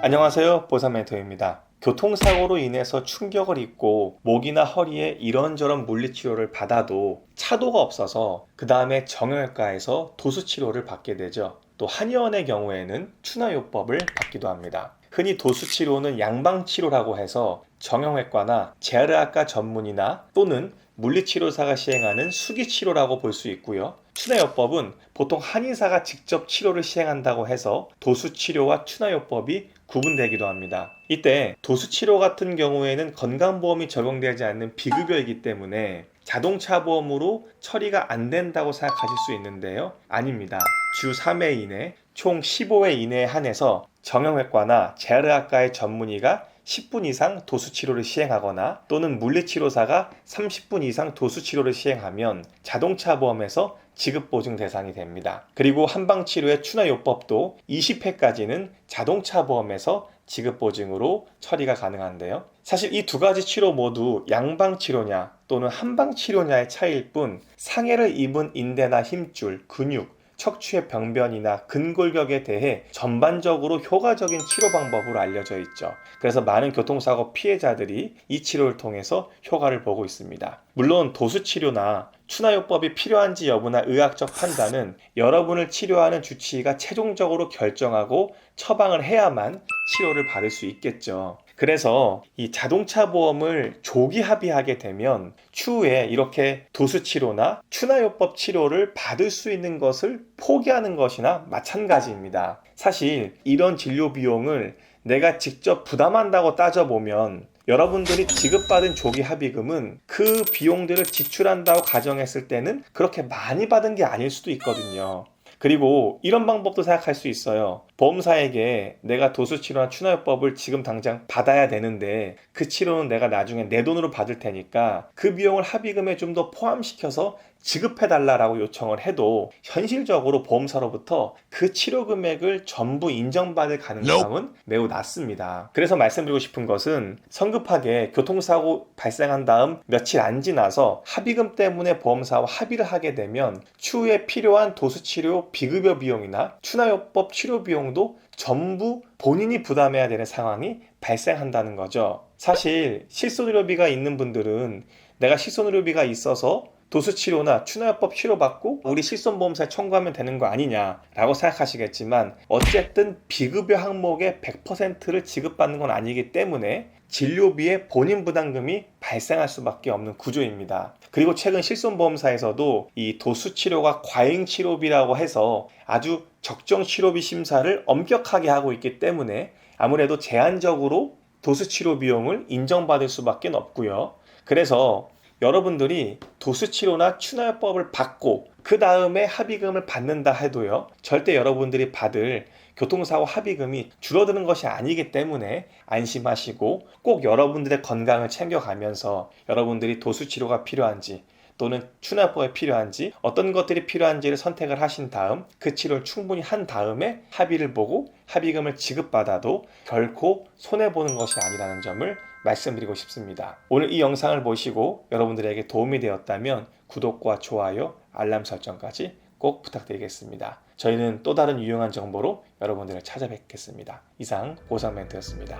안녕하세요. 보사멘토입니다. 교통사고로 인해서 충격을 입고 목이나 허리에 이런저런 물리치료를 받아도 차도가 없어서 그 다음에 정형외과에서 도수치료를 받게 되죠. 또 한의원의 경우에는 추나요법을 받기도 합니다. 흔히 도수치료는 양방치료라고 해서 정형외과나 재활의학과 전문이나 또는 물리치료사가 시행하는 수기치료라고 볼 수 있고요. 추나요법은 보통 한의사가 직접 치료를 시행한다고 해서 도수치료와 추나요법이 구분되기도 합니다. 이때 도수치료 같은 경우에는 건강보험이 적용되지 않는 비급여이기 때문에 자동차 보험으로 처리가 안 된다고 생각하실 수 있는데요. 아닙니다. 주 3회 이내, 총 15회 이내에 한해서 정형외과나 재활의학과의 전문의가 10분 이상 도수 치료를 시행하거나 또는 물리 치료사가 30분 이상 도수 치료를 시행하면 자동차 보험에서 지급 보증 대상이 됩니다. 그리고 한방 치료의 추나 요법도 20회까지는 자동차 보험에서 지급 보증으로 처리가 가능한데요. 사실 이 두 가지 치료 모두 양방 치료냐 또는 한방 치료냐의 차이일 뿐 상해를 입은 인대나 힘줄, 근육, 척추의 병변이나 근골격에 대해 전반적으로 효과적인 치료 방법으로 알려져 있죠. 그래서 많은 교통사고 피해자들이 이 치료를 통해서 효과를 보고 있습니다. 물론 도수치료나 추나요법이 필요한지 여부나 의학적 판단은 여러분을 치료하는 주치의가 최종적으로 결정하고 처방을 해야만 치료를 받을 수 있겠죠. 그래서 이 자동차 보험을 조기 합의하게 되면 추후에 이렇게 도수 치료나 추나요법 치료를 받을 수 있는 것을 포기하는 것이나 마찬가지입니다. 사실 이런 진료 비용을 내가 직접 부담한다고 따져보면 여러분들이 지급받은 조기 합의금은 그 비용들을 지출한다고 가정했을 때는 그렇게 많이 받은 게 아닐 수도 있거든요. 그리고 이런 방법도 생각할 수 있어요. 보험사에게 내가 도수치료나 추나요법을 지금 당장 받아야 되는데 그 치료는 내가 나중에 내 돈으로 받을 테니까 그 비용을 합의금에 좀 더 포함시켜서 지급해달라라고 요청을 해도 현실적으로 보험사로부터 그 치료 금액을 전부 인정받을 가능성은 매우 낮습니다. 그래서 말씀드리고 싶은 것은 성급하게 교통사고 발생한 다음 며칠 안 지나서 합의금 때문에 보험사와 합의를 하게 되면 추후에 필요한 도수치료 비급여 비용이나 추나요법 치료 비용도 전부 본인이 부담해야 되는 상황이 발생한다는 거죠. 사실 실손의료비가 있는 분들은 내가 실손의료비가 있어서 도수치료나 추나요법 치료받고 우리 실손보험사에 청구하면 되는 거 아니냐라고 생각하시겠지만 어쨌든 비급여 항목의 100%를 지급받는 건 아니기 때문에 진료비에 본인 부담금이 발생할 수밖에 없는 구조입니다. 그리고 최근 실손보험사에서도 이 도수치료가 과잉치료비라고 해서 아주 적정 치료비 심사를 엄격하게 하고 있기 때문에 아무래도 제한적으로 도수치료 비용을 인정받을 수밖에 없고요. 그래서 여러분들이 도수치료나 추나요법을 받고 그 다음에 합의금을 받는다 해도요 절대 여러분들이 받을 교통사고 합의금이 줄어드는 것이 아니기 때문에 안심하시고 꼭 여러분들의 건강을 챙겨가면서 여러분들이 도수치료가 필요한지 또는 추나요법이 필요한지 어떤 것들이 필요한지를 선택을 하신 다음 그 치료를 충분히 한 다음에 합의를 보고 합의금을 지급받아도 결코 손해보는 것이 아니라는 점을 말씀드리고 싶습니다. 오늘 이 영상을 보시고 여러분들에게 도움이 되었다면 구독과 좋아요, 알람 설정까지 꼭 부탁드리겠습니다. 저희는 또 다른 유용한 정보로 여러분들을 찾아뵙겠습니다. 이상 보상 멘트였습니다.